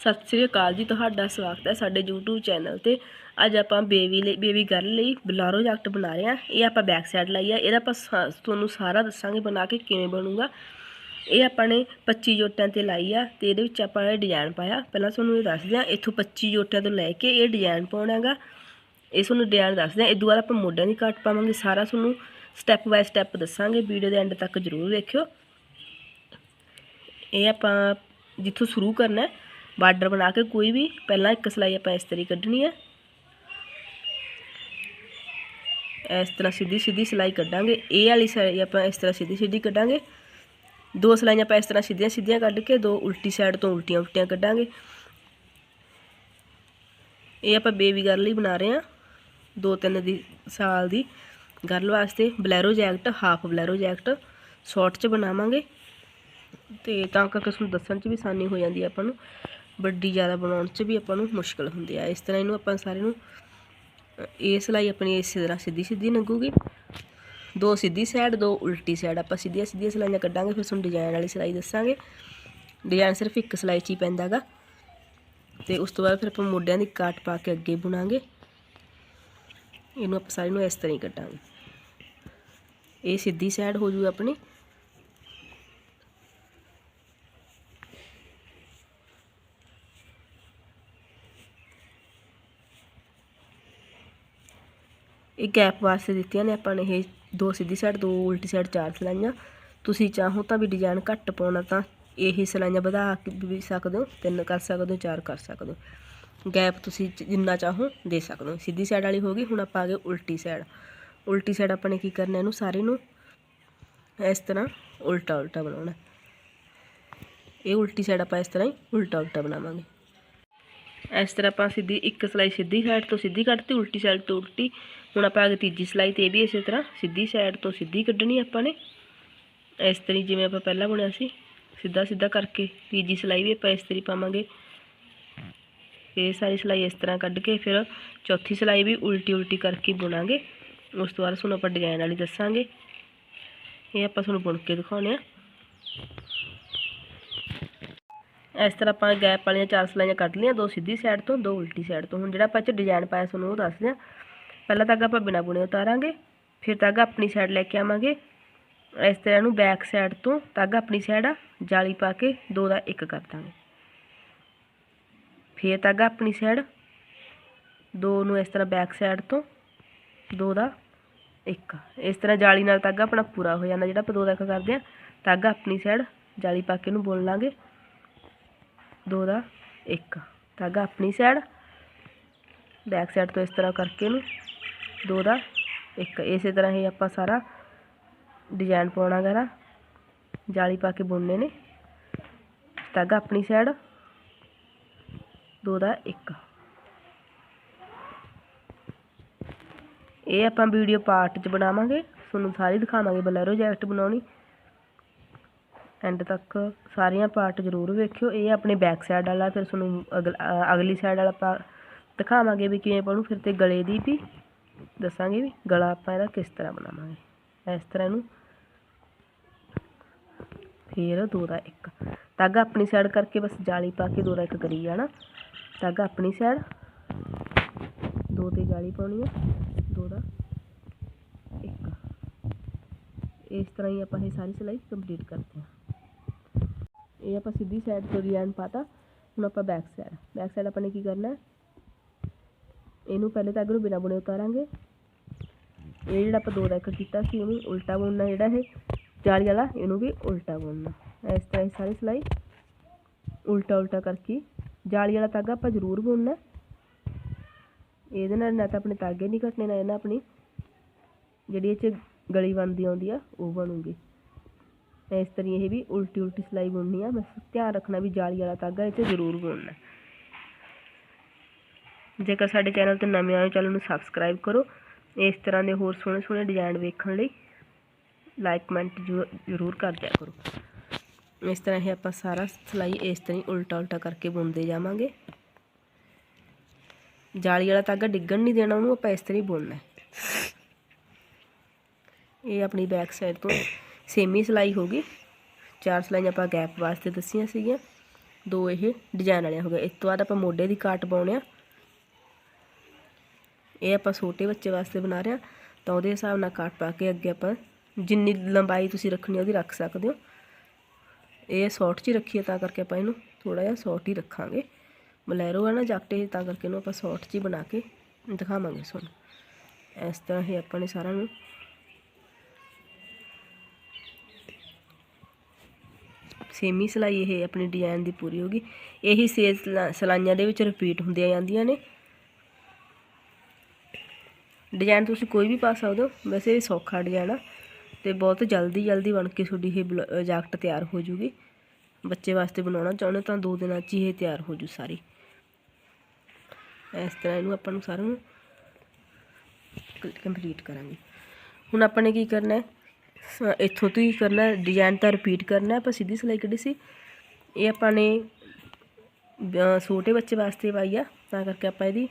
ਸਤਿ ਸ੍ਰੀ ਅਕਾਲ ਜੀ, ਤੁਹਾਡਾ ਸਵਾਗਤ ਹੈ ਸਾਡੇ YouTube ਚੈਨਲ ਤੇ। ਅੱਜ ਆਪਾਂ ਬੇਬੀ ਲਈ, ਬੇਬੀ ਗਰਲ ਲਈ ਬਲਾਰੋ ਜੈਕਟ ਬਣਾ ਰਹੇ ਹਾਂ। ਇਹ ਆਪਾਂ ਬੈਕ ਸਾਈਡ ਲਈ ਆ। ਇਹਦਾ ਆਪਾਂ ਸਾ- ਤੁਹਾਨੂੰ ਸਾਰਾ ਦੱਸਾਂਗੇ ਬਣਾ ਕੇ ਕਿਵੇਂ ਬਣੂਗਾ। ਇਹ ਆਪਾਂ ਨੇ 25 ਜੋਟਿਆਂ ਤੇ ਲਾਈ ਆ ਤੇ ਇਹਦੇ ਵਿੱਚ ਆਪਾਂ ਇਹ ਡਿਜ਼ਾਈਨ ਪਾਇਆ। ਪਹਿਲਾਂ ਤੁਹਾਨੂੰ ਇਹ ਦੱਸਦੇ ਆ ਇੱਥੋਂ 25 ਜੋਟਿਆਂ ਤੋਂ ਲੈ ਕੇ ਇਹ ਡਿਜ਼ਾਈਨ ਪਾਉਣਾ ਹੈਗਾ। ਇਹ ਤੁਹਾਨੂੰ ਡਿਜ਼ਾਈਨ ਦੱਸਦੇ ਆ ਇਦੋਂ ਬਾਅਦ ਆਪਾਂ ਮੋਢਿਆਂ ਦੀ ਕੱਟ ਪਾਵਾਂਗੇ। ਸਾਰਾ ਤੁਹਾਨੂੰ ਸਟੈਪ ਬਾਏ ਸਟੈਪ ਦੱਸਾਂਗੇ। ਵੀਡੀਓ ਦੇ ਐਂਡ ਤੱਕ ਜ਼ਰੂਰ ਵੇਖਿਓ। ਇਹ ਆਪਾਂ ਜਿੱਥੋਂ ਸ਼ੁਰੂ ਕਰਨਾ ਹੈ ਬਾਰਡਰ ਬਣਾ ਕੇ ਕੋਈ ਵੀ ਪਹਿਲਾਂ ਇੱਕ ਸਲਾਈ ਆਪਾਂ ਇਸ ਤਰੀ ਕੱਢਣੀ ਹੈ ਇਸ ਤਰ੍ਹਾਂ ਸਿੱਧੀ ਸਿੱਧੀ ਸਲਾਈ ਕੱਢਾਂਗੇ। ਇਹ ਵਾਲੀ ਸਲਾਈ ਆਪਾਂ ਇਸ ਤਰ੍ਹਾਂ ਸਿੱਧੀ ਸਿੱਧੀ ਕੱਢਾਂਗੇ। ਦੋ ਸਲਾਈਆਂ ਆਪਾਂ ਇਸ ਤਰ੍ਹਾਂ ਸਿੱਧੀਆਂ ਸਿੱਧੀਆਂ ਕੱਢ ਕੇ ਦੋ ਉਲਟੀ ਸਾਈਡ ਤੋਂ ਉਲਟੀਆਂ ਉਲਟੀਆਂ ਕੱਢਾਂਗੇ। ਇਹ ਆਪਾਂ ਬੇਬੀ ਗਰਲ ਲਈ ਬਣਾ ਰਹੇ ਹਾਂ ਦੋ ਤਿੰਨ ਦੀ ਸਾਲ ਦੀ ਗਰਲ ਵਾਸਤੇ bolero jacket, half bolero jacket short 'ਚ ਬਣਾਵਾਂਗੇ। ਤੇ ਤਾਂ ਕਰਕੇ ਤੁਹਾਨੂੰ ਦੱਸਣ 'ਚ ਵੀ ਆਸਾਨੀ ਹੋ ਜਾਂਦੀ ਹੈ ਆਪਾਂ ਨੂੰ। ਵੱਡੀ ਜ਼ਿਆਦਾ ਬਣਾਉਣ 'ਚ ਵੀ ਆਪਾਂ ਨੂੰ ਮੁਸ਼ਕਲ ਹੁੰਦੀ ਆ। ਇਸ ਤਰ੍ਹਾਂ ਇਹਨੂੰ ਆਪਾਂ ਸਾਰੇ ਨੂੰ ਇਹ ਸਿਲਾਈ ਆਪਣੀ ਇਸੇ ਤਰ੍ਹਾਂ ਸਿੱਧੀ ਸਿੱਧੀ ਲੰਘੂਗੀ ਦੋ ਸਿੱਧੀ ਸਾਈਡ ਦੋ ਉਲਟੀ ਸਾਈਡ ਆਪਾਂ ਸਿੱਧੀਆਂ ਸਿੱਧੀਆਂ ਸਿਲਾਈਆਂ ਕੱਢਾਂਗੇ, ਫਿਰ ਤੁਹਾਨੂੰ ਡਿਜ਼ਾਈਨ ਵਾਲੀ ਸਿਲਾਈ ਦੱਸਾਂਗੇ। ਡਿਜ਼ਾਈਨ ਸਿਰਫ ਇੱਕ ਸਿਲਾਈ 'ਚ ਹੀ ਪੈਂਦਾ ਗਾ ਤੇ ਉਸ ਤੋਂ ਬਾਅਦ ਫਿਰ ਆਪਾਂ ਮੋਢਿਆਂ ਦੀ ਕਾਟ ਪਾ ਕੇ ਅੱਗੇ ਬੁਣਾਂਗੇ। ਇਹਨੂੰ ਆਪਾਂ ਸਾਰੇ ਨੂੰ ਇਸ ਤਰ੍ਹਾਂ ਹੀ ਕੱਟਾਂਗੇ ਇਹ ਸਿੱਧੀ ਸਾਈਡ ਹੋ ਜੂ ਆਪਣੀ। ਇਹ ਗੈਪ ਵਾਸਤੇ ਦਿੱਤੀਆਂ ਨੇ, ਆਪਾਂ ਨੇ ਇਹ ਦੋ ਸਿੱਧੀ ਸਾਈਡ ਦੋ ਉਲਟੀ ਸਾਈਡ ਚਾਰ ਸਲਾਈਆਂ। ਤੁਸੀਂ ਚਾਹੋ ਤਾਂ ਵੀ ਡਿਜ਼ਾਈਨ ਘੱਟ ਪਾਉਣਾ ਤਾਂ ਇਹ ਸਲਾਈਆਂ ਵਧਾ ਕੇ ਵੀ ਸਕਦੇ ਹੋ, ਤਿੰਨ ਕਰ ਸਕਦੇ ਹੋ, ਚਾਰ ਕਰ ਸਕਦੇ ਹੋ। ਗੈਪ ਤੁਸੀਂ ਜਿੰਨਾ ਚਾਹੋ ਦੇ ਸਕਦੇ ਹੋ। ਸਿੱਧੀ ਸਾਈਡ ਵਾਲੀ ਹੋ ਗਈ, ਹੁਣ ਆਪਾਂ ਆ ਗਏ ਉਲਟੀ ਸਾਈਡ ਉਲਟੀ ਸਾਈਡ ਆਪਾਂ ਨੇ ਕੀ ਕਰਨਾ ਇਹਨੂੰ ਸਾਰੇ ਨੂੰ ਇਸ ਤਰ੍ਹਾਂ ਉਲਟਾ ਉਲਟਾ ਬਣਾਉਣਾ। ਇਹ ਉਲਟੀ ਸਾਈਡ ਆਪਾਂ ਇਸ ਤਰ੍ਹਾਂ ਹੀ ਉਲਟਾ ਉਲਟਾ ਬਣਾਵਾਂਗੇ। ਇਸ ਤਰ੍ਹਾਂ ਆਪਾਂ ਸਿੱਧੀ ਇੱਕ ਸਲਾਈ ਸਿੱਧੀ ਸਾਈਡ ਤੋਂ ਸਿੱਧੀ ਕੱਢਤੀ, ਉਲਟੀ ਸਾਈਡ ਤੋਂ ਉਲਟੀ। ਹੁਣ ਆਪਾਂ ਅਗੇ ਤੀਜੀ ਸਲਾਈ ਤੇ ਵੀ ਇਸੇ ਤਰ੍ਹਾਂ ਸਿੱਧੀ ਸਾਈਡ ਤੋਂ ਸਿੱਧੀ ਕੱਢਣੀ ਆਪਾਂ ਨੇ। ਇਸ ਤਰੀ ਜਿਵੇਂ ਆਪਾਂ ਪਹਿਲਾਂ ਬੁਣਿਆ ਸੀ, ਸਿੱਧਾ ਸਿੱਧਾ ਕਰਕੇ ਤੀਜੀ ਸਲਾਈ ਵੀ ਆਪਾਂ ਇਸ ਤਰੀ ਪਾਵਾਂਗੇ। ਇਹ ਸਾਰੀ ਸਲਾਈ ਇਸ ਤਰ੍ਹਾਂ ਕੱਢ ਕੇ ਫਿਰ ਚੌਥੀ ਸਲਾਈ ਵੀ ਉਲਟੀ ਉਲਟੀ ਕਰਕੇ ਬੁਣਾਂਗੇ। ਉਸ ਤੋਂ ਬਾਅਦ ਤੁਹਾਨੂੰ ਆਪਾਂ ਡਿਜ਼ਾਈਨ ਵਾਲੀ ਦੱਸਾਂਗੇ। ਇਹ ਆਪਾਂ ਤੁਹਾਨੂੰ ਬੁਣ ਕੇ ਦਿਖਾਉਣੇ ਆ। ਇਸ ਤਰ੍ਹਾਂ ਆਪਾਂ ਗੈਪ ਵਾਲੀਆਂ ਚਾਰ ਸਲਾਈਆਂ ਕੱਢ ਲਈਆਂ, ਦੋ ਸਿੱਧੀ ਸਾਈਡ ਤੋਂ, ਦੋ ਉਲਟੀ ਸਾਈਡ ਤੋਂ। ਹੁਣ ਜਿਹੜਾ ਆਪਾਂ ਇਹ 'ਚ ਡਿਜ਼ਾਈਨ ਪਾਇਆ ਤੁਹਾਨੂੰ ਉਹ ਦੱਸਦੇ ਹਾਂ ਪਹਿਲਾਂ ਧਾਗਾ ਆਪਾਂ ਬਿਨਾ ਬੁਣੇ ਉਤਾਰਾਂਗੇ, ਫਿਰ ਧਾਗਾ ਆਪਣੀ ਸਾਈਡ ਲੈ ਕੇ ਆਵਾਂਗੇ। ਇਸ ਤਰ੍ਹਾਂ ਨੂੰ ਬੈਕ ਸਾਈਡ ਤੋਂ ਧਾਗਾ ਆਪਣੀ ਸਾਈਡ ਆ, ਜਾਲੀ ਪਾ ਕੇ ਦੋ ਦਾ ਇੱਕ ਕਰ ਦਾਂਗੇ। ਫਿਰ ਧਾਗਾ ਆਪਣੀ ਸਾਈਡ ਦੋ ਨੂੰ ਇਸ ਤਰ੍ਹਾਂ ਬੈਕ ਸਾਈਡ ਤੋਂ ਦੋ ਦਾ ਇੱਕ। ਇਸ ਤਰ੍ਹਾਂ ਜਾਲੀ ਨਾਲ ਧਾਗਾ ਆਪਣਾ ਪੂਰਾ ਹੋ ਜਾਂਦਾ। ਜਿਹੜਾ ਆਪਾਂ ਦੋ ਦਾ ਇੱਕ ਕਰਦੇ ਆ ਧਾਗਾ ਆਪਣੀ ਸਾਈਡ ਜਾਲੀ ਪਾ ਕੇ ਇਹਨੂੰ ਬੁਣ ਲਾਂਗੇ। ਦੋ ਦਾ, ਇੱਕ। ਧਾਗਾ ਆਪਣੀ ਸਾਈਡ ਬੈਕ ਸਾਈਡ ਤੋਂ ਇਸ ਤਰ੍ਹਾਂ ਕਰਕੇ ਇਹਨੂੰ ਦੋ ਦਾ, ਇੱਕ। ਇਸੇ ਤਰ੍ਹਾਂ ਹੀ ਆਪਾਂ ਸਾਰਾ ਡਿਜ਼ਾਈਨ ਪਾਉਣਾ ਗਾ ਜਾਲੀ ਪਾ ਕੇ ਬੁਣਨੇ ਨੇ। ਧਾਗਾ ਆਪਣੀ ਸਾਈਡ ਦੋ ਦਾ, ਇੱਕ। ਇਹ ਆਪਾਂ ਵੀਡੀਓ ਪਾਰਟ 'ਚ ਬਣਾਵਾਂਗੇ। ਤੁਹਾਨੂੰ ਸਾਰੀ ਦਿਖਾਵਾਂਗੇ। ਬਲੈਰੋ ਜੈਕਟ ਬਣਾਉਣੀ। ਐਂਡ ਤੱਕ ਸਾਰੀਆਂ ਪਾਰਟ ਜ਼ਰੂਰ ਵੇਖਿਓ। ਇਹ ਆਪਣੇ ਬੈਕ ਸਾਈਡ ਵਾਲਾ, ਫਿਰ ਤੁਹਾਨੂੰ ਅਗਲ- ਅਗਲੀ ਸਾਈਡ ਵਾਲਾ ਪਾ ਦਿਖਾਵਾਂਗੇ ਵੀ ਕਿਵੇਂ ਬਣੂ। ਫਿਰ ਤੇ ਗਲੇ ਦੀ ਵੀ ਦੱਸਾਂਗੇ ਵੀ ਗਲਾ ਆਪਾਂ ਇਹਦਾ ਕਿਸ ਤਰ੍ਹਾਂ ਬਣਾਵਾਂਗੇ। ਇਸ ਤਰ੍ਹਾਂ ਇਹਨੂੰ ਫਿਰ ਦੋ ਦਾ ਇੱਕ। ਧਾਗਾ ਆਪਣੀ ਸਾਈਡ ਕਰਕੇ ਬਸ ਜਾਲੀ ਪਾ ਕੇ ਦੋ ਦਾ ਇੱਕ ਕਰੀ ਜਾਣਾ। ਧਾਗਾ ਆਪਣੀ ਸਾਈਡ ਦੋ ਤੇ ਜਾਲੀ ਪਾਉਣੀ ਆ ਦੋ ਦਾ ਇੱਕ। ਇਸ ਤਰ੍ਹਾਂ ਹੀ ਆਪਾਂ ਇਹ ਸਾਰੀ ਸਿਲਾਈ ਕੰਪਲੀਟ ਕਰਦੇ ਹਾਂ ਇਹ ਆਪਾਂ ਸਿੱਧੀ ਸਾਈਡ ਤੋਂ ਡਿਜ਼ਾਈਨ ਪਾਤਾ, ਹੁਣ ਆਪਾਂ ਬੈਕ ਸਾਈਡ ਬੈਕ ਸਾਈਡ ਆਪਾਂ ਨੇ ਕੀ ਕਰਨਾ ਇਹਨੂੰ ਪਹਿਲੇ ਤਾਂ ਨੂੰ ਬਿਨਾ ਬੁਣੇ ਉਤਾਰਾਂਗੇ। ਇਹ ਜਿਹੜਾ ਆਪਾਂ ਦੋ ਦਾ ਇੱਕ ਕੀਤਾ ਸੀ ਉਹਨੂੰ ਉਲਟਾ ਬੁਣਨਾ ਜਿਹੜਾ ਇਹ ਜਾਲੀ ਵਾਲਾ, ਇਹਨੂੰ ਵੀ ਉਲਟਾ ਬੁਣਨਾ। ਇਸ ਤਰ੍ਹਾਂ ਇਹ ਸਾਰੀ ਸਿਲਾਈ ਉਲਟਾ ਉਲਟਾ ਕਰਕੇ ਜਾਲੀ ਵਾਲਾ ਧਾਗਾ ਆਪਾਂ ਜ਼ਰੂਰ ਬੁਣਨਾ ਇਹਦੇ ਨਾਲ ਨਾ ਤਾਂ ਆਪਣੇ ਧਾਗੇ ਨਹੀਂ ਘਟਨੇ ਨਾ ਇਹਨਾਂ ਆਪਣੀ ਜਿਹੜੀ ਇਹ 'ਚ ਗਲੀ ਬਣਦੀ ਆਉਂਦੀ ਆ, ਉਹ ਬਣੂਗੀ। ਇਸ ਤਰ੍ਹਾਂ ਇਹ ਵੀ ਉਲਟੀ ਉਲਟੀ ਸਿਲਾਈ ਬੁਣਨੀ ਆ। ਬਸ ਧਿਆਨ ਰੱਖਣਾ ਵੀ ਜਾਲੀ ਵਾਲਾ ਧਾਗਾ ਇਹ 'ਚ ਜ਼ਰੂਰ ਬੁਣਨਾ। ਜੇਕਰ ਸਾਡੇ ਚੈਨਲ ਤੇ ਨਵੇਂ ਆਏ ਚੈਨਲ ਨੂੰ ਸਬਸਕ੍ਰਾਈਬ ਕਰੋ। ਇਸ ਤਰ੍ਹਾਂ ਦੇ ਹੋਰ ਸੋਹਣੇ ਸੋਹਣੇ ਡਿਜ਼ਾਈਨ ਵੇਖਣ ਲਈ ਲਾਈਕ, ਕਮੈਂਟ ਜ਼ਰੂਰ ਕਰ ਦਿਆ ਕਰੋ। ਇਸ ਤਰ੍ਹਾਂ ਇਹ ਆਪਾਂ ਸਾਰਾ ਸਿਲਾਈ ਇਸ ਤਰ੍ਹਾਂ ਹੀ ਉਲਟਾ ਉਲਟਾ ਕਰਕੇ ਬੁਣਦੇ ਜਾਵਾਂਗੇ। ਜਾਲੀ ਵਾਲਾ ਧਾਗਾ ਡਿੱਗਣ ਨਹੀਂ ਦੇਣਾ ਉਹਨੂੰ, ਆਪਾਂ ਇਸ ਤਰ੍ਹਾਂ ਹੀ ਬੁਣਨਾ। ਇਹ ਆਪਣੀ ਬੈਕ ਸਾਈਡ ਤੋਂ ਸੇਮੀ ਸਿਲਾਈ ਹੋ ਗਈ। ਚਾਰ ਸਲਾਈਆਂ ਆਪਾਂ ਗੈਪ ਵਾਸਤੇ ਦੱਸੀਆਂ ਸੀਗੀਆਂ। ਦੋ ਇਹ ਡਿਜ਼ਾਈਨ ਵਾਲੀਆਂ ਹੋ ਗਏ ਇਸ ਤੋਂ ਬਾਅਦ ਆਪਾਂ ਮੋਢੇ ਦੀ ਕਾਟ ਪਾਉਣੇ ਆ। ਇਹ ਆਪਾਂ ਛੋਟੇ ਬੱਚੇ ਵਾਸਤੇ ਬਣਾ ਰਹੇ ਆ। ਤਾਂ ਉਹਦੇ ਹਿਸਾਬ ਨਾਲ ਕਾਟ ਪਾ ਕੇ ਅੱਗੇ ਆਪਾਂ ਜਿੰਨੀ ਲੰਬਾਈ ਤੁਸੀਂ ਰੱਖਣੀ ਉਹਦੀ ਰੱਖ ਸਕਦੇ ਹੋ। ਇਹ ਸ਼ਾਰਟ 'ਚ ਹੀ ਰੱਖੀਏ ਤਾਂ ਕਰਕੇ ਆਪਾਂ ਇਹਨੂੰ ਥੋੜਾ ਜਿਹਾ ਸ਼ਾਰਟ ਹੀ ਰੱਖਾਂਗੇ। ਬਲੈਰੋ ਹੈ ਨਾ, ਜੱਟ ਤਾਂ ਕਰਕੇ ਇਹਨੂੰ ਆਪਾਂ ਸ਼ਾਰਟ 'ਚ ਹੀ ਬਣਾ ਕੇ ਦਿਖਾਵਾਂਗੇ ਤੁਹਾਨੂੰ। ਇਸ ਤਰ੍ਹਾਂ ਹੀ ਆਪਾਂ ਨੇ ਸਾਰਾ ਨੂੰ ਸੇਮੀ ਸਿਲਾਈ ਇਹ ਆਪਣੀ ਡਿਜ਼ਾਈਨ ਦੀ ਪੂਰੀ ਹੋ ਗਈ। ਇਹੀ ਸੇ ਸਲਾਈਆਂ ਦੇ ਵਿੱਚ ਰਿਪੀਟ ਹੁੰਦੀਆਂ ਜਾਂਦੀਆਂ ਨੇ। ਡਿਜ਼ਾਈਨ ਤੁਸੀਂ ਕੋਈ ਵੀ ਪਾ ਸਕਦੇ ਹੋ। ਵੈਸੇ ਇਹ ਸੌਖਾ ਡਿਜ਼ਾਈਨ ਆ ਤੇ ਬਹੁਤ ਜਲਦੀ ਜਲਦੀ ਬਣ ਕੇ ਤੁਹਾਡੀ ਇਹ ਬਲ- ਜੈਕਟ ਤਿਆਰ ਹੋ ਜੂਗੀ। ਬੱਚੇ ਵਾਸਤੇ ਬਣਾਉਣਾ ਚਾਹੁੰਦੇ ਤਾਂ ਦੋ ਦਿਨਾਂ 'ਚ ਹੀ ਇਹ ਤਿਆਰ ਹੋ ਜੂ ਸਾਰੀ। ਇਸ ਤਰ੍ਹਾਂ ਇਹਨੂੰ ਆਪਾਂ ਨੂੰ ਸਾਰਿਆਂ ਨੂੰ ਕੰਪਲੀਟ ਕਰਾਂਗੇ। ਹੁਣ ਆਪਾਂ ਨੇ ਕੀ ਕਰਨਾ ਹੈ? ਇੱਥੋਂ ਤੋਂ ਹੀ ਕਰਨਾ ਡਿਜ਼ਾਈਨ ਤਾਂ ਰਿਪੀਟ ਕਰਨਾ ਹੈ, ਆਪਾਂ ਸਿੱਧੀ ਸਿਲਾਈ ਕੱਢੀ ਸੀ। ਇਹ ਆਪਾਂ ਨੇ ਅਹ, ਛੋਟੇ ਬੱਚੇ ਵਾਸਤੇ ਪਾਈ ਆ ਤਾਂ ਕਰਕੇ ਆਪਾਂ ਇਹਦੀ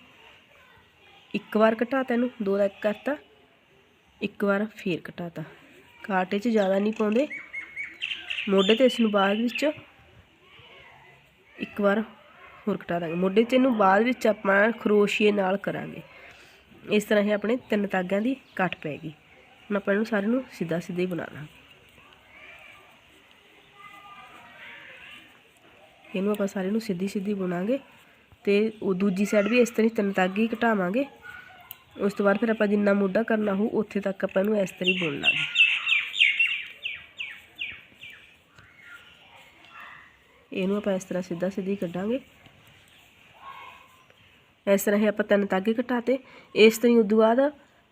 ਇੱਕ ਵਾਰ ਘਟਾਤਾ ਇਹਨੂੰ ਦੋ ਦਾ ਇੱਕ ਕਰਤਾ ਇੱਕ ਵਾਰ ਫੇਰ ਘਟਾਤਾ ਕਾਟੇ 'ਚ ਜ਼ਿਆਦਾ ਨਹੀਂ ਪਾਉਂਦੇ ਮੋਢੇ ਤੇ ਇਸ ਨੂੰ ਬਾਅਦ ਵਿੱਚ ਇੱਕ ਵਾਰ ਹੋਰ ਘਟਾ ਦਾਂਗੇ। ਮੋਢੇ 'ਚ ਇਹਨੂੰ ਬਾਅਦ ਵਿੱਚ ਆਪਾਂ ਖਰੋਸ਼ੀਏ ਨਾਲ ਕਰਾਂਗੇ। ਇਸ ਤਰ੍ਹਾਂ ਹੀ ਆਪਣੇ ਤਿੰਨ ਤਾਗਿਆਂ ਦੀ ਕੱਟ ਪੈਗੀ ਹੁਣ ਆਪਾਂ ਇਹਨੂੰ ਸਾਰੇ ਨੂੰ ਸਿੱਧਾ ਸਿੱਧਾ ਹੀ ਬਣਾ ਲਾਂਗੇ। ਇਹਨੂੰ ਆਪਾਂ ਸਾਰੇ ਨੂੰ ਸਿੱਧੀ ਸਿੱਧੀ ਬੁਣਾਂਗੇ ਤੇ ਉਹ ਦੂਜੀ ਸਾਈਡ ਵੀ ਇਸ ਤਰ੍ਹਾਂ ਹੀ ਤਿੰਨ ਤਾਗੇ ਹੀ ਘਟਾਵਾਂਗੇ। ਉਸ ਤੋਂ ਬਾਅਦ ਫਿਰ ਆਪਾਂ ਜਿੰਨਾ ਮੋਢਾ ਕਰਨਾ ਹੋ ਉੱਥੇ ਤੱਕ ਆਪਾਂ ਇਹਨੂੰ ਇਸ ਤਰ੍ਹਾਂ ਹੀ ਬੁਣ ਲਾਂਗੇ। ਇਹਨੂੰ ਆਪਾਂ ਇਸ ਤਰ੍ਹਾਂ ਸਿੱਧਾ ਸਿੱਧੀ ਕੱਢਾਂਗੇ। ਇਸ ਤਰ੍ਹਾਂ ਹੀ ਆਪਾਂ ਤਿੰਨ ਤਾਗੇ ਘਟਾਤੇ। ਇਸ ਤਰ੍ਹਾਂ ਹੀ ਉਦੋਂ ਬਾਅਦ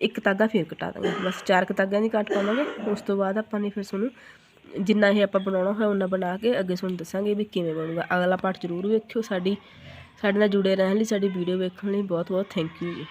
ਇੱਕ ਤਾਗਾ ਫੇਰ ਕਟਾ ਦਾਂਗੇ। ਬਸ ਚਾਰ ਕੁ ਤਾਗਿਆਂ ਦੀ ਕੱਟ ਪਾਵਾਂਗੇ ਉਸ ਤੋਂ ਬਾਅਦ ਆਪਾਂ ਨੇ ਫਿਰ ਤੁਹਾਨੂੰ ਜਿੰਨਾ ਇਹ ਆਪਾਂ ਬਣਾਉਣਾ ਹੋਇਆ ਉਹਨਾਂ ਬਣਾ ਕੇ ਅੱਗੇ ਤੁਹਾਨੂੰ ਦੱਸਾਂਗੇ ਵੀ ਕਿਵੇਂ ਬਣੂਗਾ। ਅਗਲਾ ਪਾਰਟ ਜ਼ਰੂਰ ਵੇਖਿਓ। ਸਾਡੀ, ਸਾਡੇ ਨਾਲ ਜੁੜੇ ਰਹਿਣ ਲਈ, ਸਾਡੀ ਵੀਡੀਓ ਵੇਖਣ ਲਈ ਬਹੁਤ ਬਹੁਤ ਥੈਂਕ ਯੂ ਜੀ।